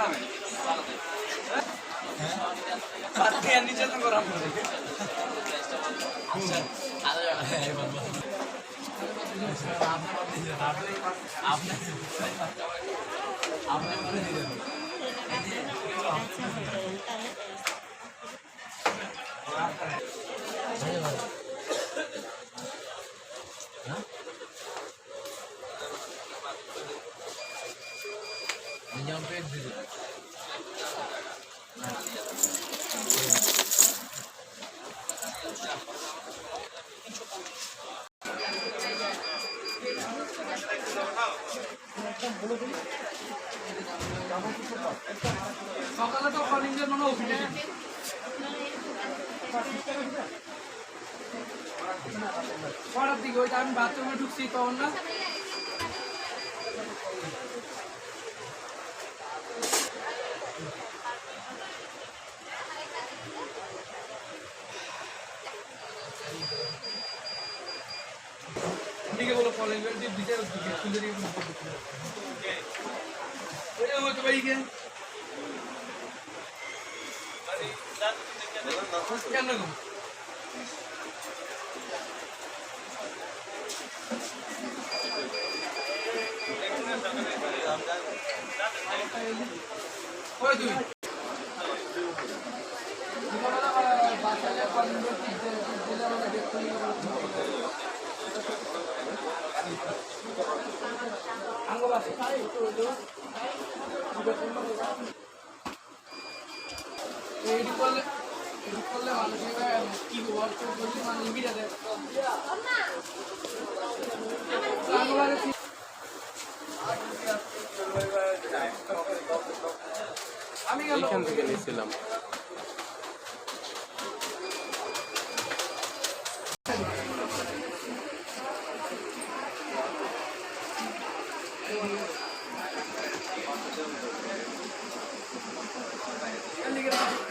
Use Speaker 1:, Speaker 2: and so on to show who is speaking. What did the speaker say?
Speaker 1: নামে বাদ সকালে তো কলিংয়ের মনে উঠে পরের দিকে ওইটা আমি বাথরুমে ঢুকছি তখন না দিকে বলো কলেজ দিয়ে দিতে দিকে খুলে দিয়ে ওইটা হয়তো ভাই গিয়ে কেন গো ওই তুই এডি করলে এডি করলে মানুষ কি বল তো বলি মানুষ বিটা দেয় আমি
Speaker 2: এখান থেকে নিয়েছিলাম। Thank you.